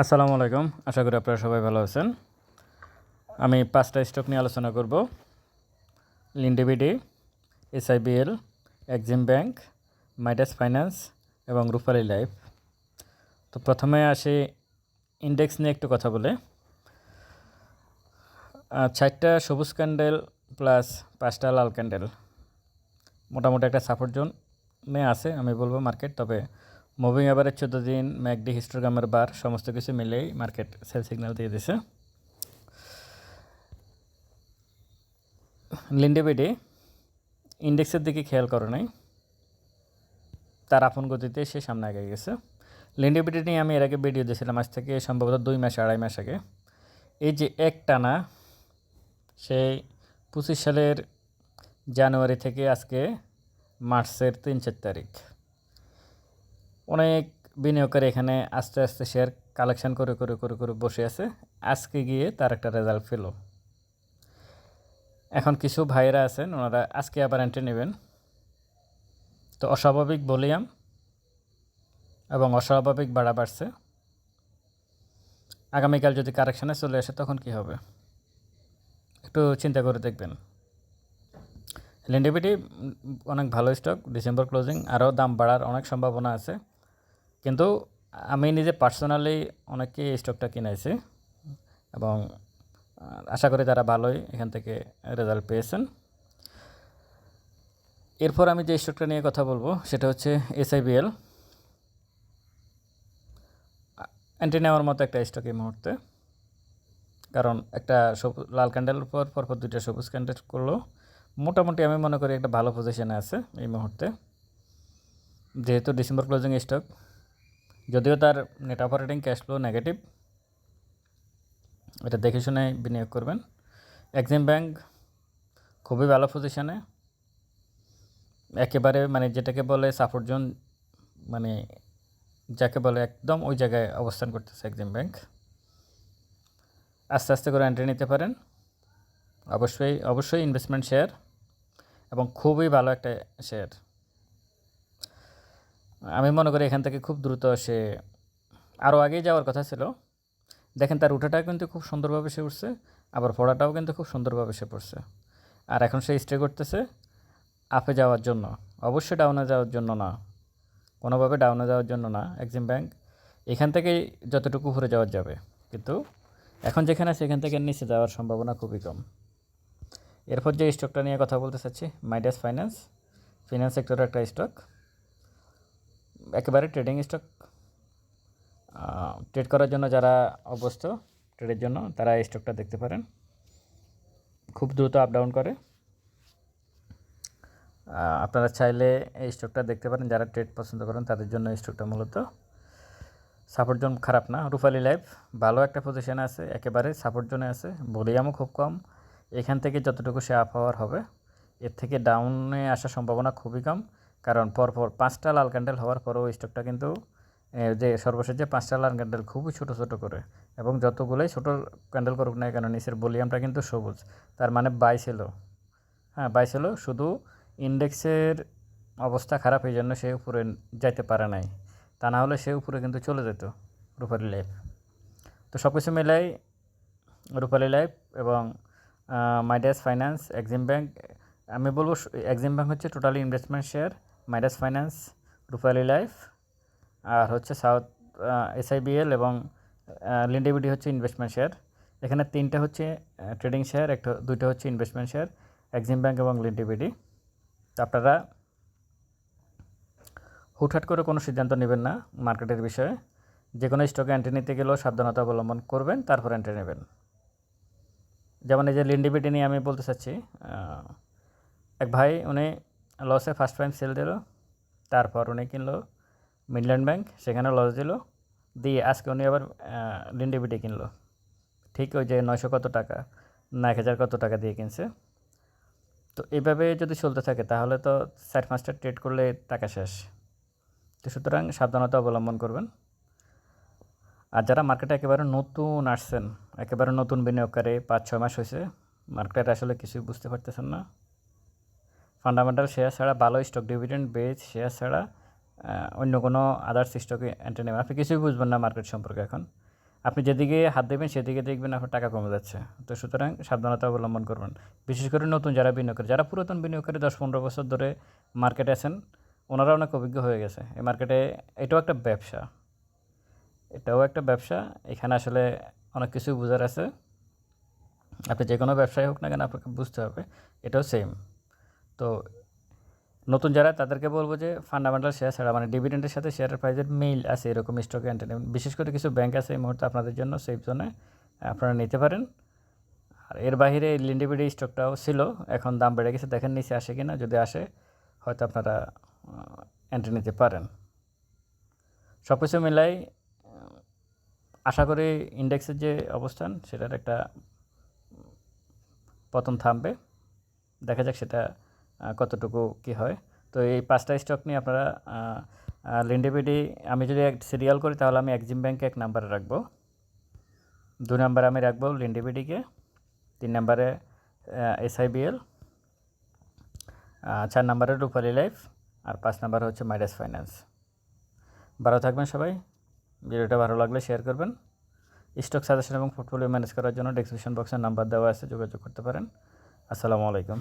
আসসালামু আলাইকুম। আশা করি আপনারা সবাই ভালো আছেন। আমি পাঁচটা স্টক নিয়ে আলোচনা করব। Linde BD, SIBL, Exim bank, Midas finance এবং রূপালী লাইফ। তো প্রথমে আসি ইন্ডেক্স নিয়ে একটু কথা বলে। চারটা সবুজ ক্যান্ডেল প্লাস পাঁচটা লাল ক্যান্ডেল। মোটামুটি একটা সাপোর্ট জোনে আছে, আমি বলব মার্কেট তবে মুভিং অ্যাভারেজ চোদ্দ দিন ম্যাকডি হিস্টোগ্রামের বার সমস্ত কিছু মিলেই মার্কেট সেল সিগন্যাল দিয়ে দিছে। লিন্ডেবিডি ইন্ডেক্সের দিকে খেয়াল করে নাই। তার আপন গতিতে সে সামনে আগে গেছে। লিন্ডেবিডি নিয়ে আমি এর আগে ভিডিও দিয়েছিলাম, আজ থেকে সম্ভবত দুই মাস, আড়াই মাস আগে। এই যে এক টানা সেই পঁচিশ সালের জানুয়ারি থেকে আজকে মার্চের তিন, চার তারিখ। অনেক বিনিয়োগকারী এখানে আস্তে আস্তে শেয়ার কালেকশন করে করে করে করে বসে আছে। আজকে গিয়ে তার একটা রেজাল্ট পেল। এখন কিছু ভাইয়েরা আছেন, ওনারা আজকে আবার এন্ট্রি নেবেন। তো অস্বাভাবিক ভলিউম এবং অস্বাভাবিক বাড়া বাড়ছে। আগামীকাল যদি কারেকশানে চলে আসে, তখন কি হবে? একটু চিন্তা করে দেখবেন। লিন্ডিবিটি অনেক ভালো স্টক ডিসেম্বর ক্লোজিং আরও দাম বাড়ার অনেক সম্ভাবনা আছে। কিন্তু আমি নিজে পার্সোনালি অনেকে স্টকটা কিনেছি এবং আশা করি তারা ভালোই এখান থেকে রেজাল্ট পেয়েছেন। এরপর আমি যে স্টকটা নিয়ে কথা বলব সেটা হচ্ছে এসআইবিএল অ্যান্টি নেওয়ার মতো একটা স্টক এই মুহূর্তে। কারণ একটা সবুজ, লাল ক্যান্ডেল পর পরপর দুইটা সবুজ ক্যান্ডেল করল। মোটামুটি আমি মনে করি একটা ভালো পজিশনে আছে এই মুহূর্তে। যেহেতু ডিসেম্বর ক্লোজিং স্টক যদিও তার net operating cash flow negative এটা দেখে শুনে বিনিয়োগ করবেন। এক্সিম ব্যাংক খুবই ভালো পজিশনে একেবারে মানে যেটাকে বলে সাপোর্ট জোন মানে যাকে বলে একদম ওই জায়গায় অবস্থান করতেছে এক্সিম ব্যাংক আস্তে আস্তে করে এন্ট্রি নিতে পারেন। অবশ্যই অবশ্যই ইনভেস্টমেন্ট শেয়ার এবং খুবই ভালো একটা শেয়ার আমি মনে করি এখান থেকে খুব দ্রুত সে আরও আগেই যাওয়ার কথা ছিল। দেখেন তার উঠাটা কিন্তু খুব সুন্দরভাবে সে উঠছে, আবার পড়াটাও কিন্তু খুব সুন্দরভাবে সে পড়ছে। আর এখন সে স্টে করতেছে আপে যাওয়ার জন্য। অবশ্যই ডাউনে যাওয়ার জন্য না। কোনোভাবে ডাউনে যাওয়ার জন্য না এক্সিম ব্যাংক এখান থেকেই যতটুকু উপরে যাওয়া যাবে। কিন্তু এখন যেখানে সেখান থেকে নিচে যাওয়ার সম্ভাবনা খুবই কম। এরপর যে স্টকটা নিয়ে কথা বলতে চাচ্ছি মাইডাস ফাইন্যান্স ফিনান্স সেক্টরের একটা স্টক একেবারে ট্রেডিং স্টক ট্রেড করার জন্য যারা অভ্যস্ত ট্রেডের জন্য তারা এই স্টকটা দেখতে পারেন। খুব দ্রুত আপ ডাউন করে। আপনারা চাইলে এই স্টকটা দেখতে পারেন, যারা ট্রেড পছন্দ করেন তাদের জন্য এই স্টকটা মূলত। সাপোর্ট জোন খারাপ না রূপালী লাইফ ভালো একটা পজিশানে আছে, একেবারে সাপোর্ট জোনে আছে ভলিউমও খুব কম। এখান থেকে যতটুকু সে আপ হওয়ার হবে, এর থেকে ডাউনে আসার সম্ভাবনা খুবই কম। কারণ পরপর পাঁচটা লাল ক্যান্ডেল হওয়ার পরেও স্টকটা কিন্তু যে সর্বশেষ যে পাঁচটা লাল ক্যান্ডেল খুবই ছোট ছোট করে এবং যতগুলোই ছোট ক্যান্ডেল করুক না কেন, নিচের ভলিউমটা কিন্তু সবুজ। তার মানে বাই ছিল হ্যাঁ বাই ছিল শুধু ইন্ডেক্সের অবস্থা খারাপ এই জন্য সে উপরে যাইতে পারে নাই। তা না হলে সে উপরে কিন্তু চলে যেত রূপালী লাইফ তো সব কিছু মিলাই রূপালী লাইফ এবং মাইডাস ফাইন্যান্স এক্সিম ব্যাংক আমি বলব এক্সিম ব্যাংক হচ্ছে totally investment share Midas finance Rupali life, আর হচ্ছে সাউথ এসআইবিএল এবং লিন্ডিবিডি হচ্ছে ইনভেস্টমেন্ট শেয়ার। এখানে তিনটা হচ্ছে ট্রেডিং শেয়ার, একটা, দুইটা হচ্ছে ইনভেস্টমেন্ট শেয়ার, এক্সিম ব্যাঙ্ক এবং লিন্ডিবিডি আপনারা হুটহাট করে কোনো সিদ্ধান্ত নেবেন না মার্কেটের বিষয়ে। যে কোনো স্টকে এন্ট্রি নিতে গেলেও সাবধানতা অবলম্বন করবেন, তারপর এন্ট্রি নেবেন। যেমন এই যে লিন্ডিবিটি নিয়ে আমি বলতে চাচ্ছি এক ভাই, উনি লসে ফার্স্ট টাইম সেল দিল, তারপর উনি কিনলো মিডল্যান্ড ব্যাংক সেখানে লস দিল, দিয়ে আজকে উনি আবার লিন্ডিবিটি কিনলো। ঠিক ওই যে নয়শো কত টাকা না এক হাজার কত টাকা দিয়ে কিনছে। তো এইভাবে যদি চলতে থাকে, তাহলে তো চার পাঁচটা ট্রেড করলে টাকা শেষ। তো সুতরাং সাবধানতা অবলম্বন করবেন। আর যারা মার্কেটে একেবারে নতুন আসছেন, একেবারে নতুন বিনিয়োগকারী, পাঁচ ছয় মাস হয়েছে মার্কেটে আসলে কিছুই বুঝতে পারতেছেন না। ফান্ডামেন্টাল শেয়ার ছাড়া ভালো স্টক ডিভিডেন্ড বেচ শেয়ার ছাড়া অন্য কোনো আদার্স স্টকে এন্ট্রি নেবেন। আপনি কিছুই বুঝবেন না মার্কেট সম্পর্কে এখন। আপনি যেদিকে হাত দেবেন, সেদিকে দেখবেন আপনার টাকা কমে যাচ্ছে। তো সুতরাং সাবধানতা অবলম্বন করবেন। বিশেষ করে নতুন যারা বিনিয়োগ করে যারা পুরাতন বিনিয়োগকারী দশ পনেরো বছর ধরে মার্কেটে আছেন, ওনারা অনেক অভিজ্ঞ হয়ে গেছে। এই মার্কেটে এটাও একটা ব্যবসা। এটাও একটা ব্যবসা। এখানে আসলে অনেক কিছু বোঝার আছে। আপনি যে কোনো ব্যবসায় হোক না কেন, আপনাকে বুঝতে হবে। এটাও সেম তো নতুন যারা, তাদেরকে বলব যে ফান্ডামেন্টাল শেয়ার ছাড়া মানে ডিভিডেন্টের সাথে শেয়ারের প্রাইজের মিল আছে এরকম স্টক এন্টারটেনমেন্ট বিশেষ করে কিছু ব্যাংক আছে এই মুহূর্তে আপনাদের জন্য সেফ জোনে আপনারা নিতে পারেন। আর এর বাইরে লিন্ডিবিডি স্টকটাও ছিল, এখন দাম বেড়ে গেছে, দেখেন নিচে আসে কি না যদি আসে, হয়তো আপনারা এন্ট্রি নিতে পারেন। সব কিছু মিলাই আশা করি ইন্ডেক্সের যে অবস্থান, সেটার একটা পতন থামবে। দেখা যাক সেটা কতটুকু কি হয়। তো এই পাঁচটা স্টক নিয়ে আপনারা লিন্ডিবিডি আমি যদি এক সিরিয়াল করি, তাহলে আমি এক্সিম ব্যাংকে এক নাম্বারে রাখব। দু নাম্বারে আমি রাখব লিন্ডিবিডিকে তিন নাম্বারে এসআইবিএল চার নাম্বারে রূপালী লাইফ আর পাঁচ নাম্বার হচ্ছে মাইডাস ফাইন্যান্স ভালো থাকবেন সবাই, ভিডিওটা ভালো লাগলে শেয়ার করবেন। স্টক সাজেশন এবং পোর্টফোলিও ম্যানেজ করার জন্য ডেসক্রিপশন বক্সের নাম্বার দেওয়া আছে, যোগাযোগ করতে পারেন। আসসালামু আলাইকুম।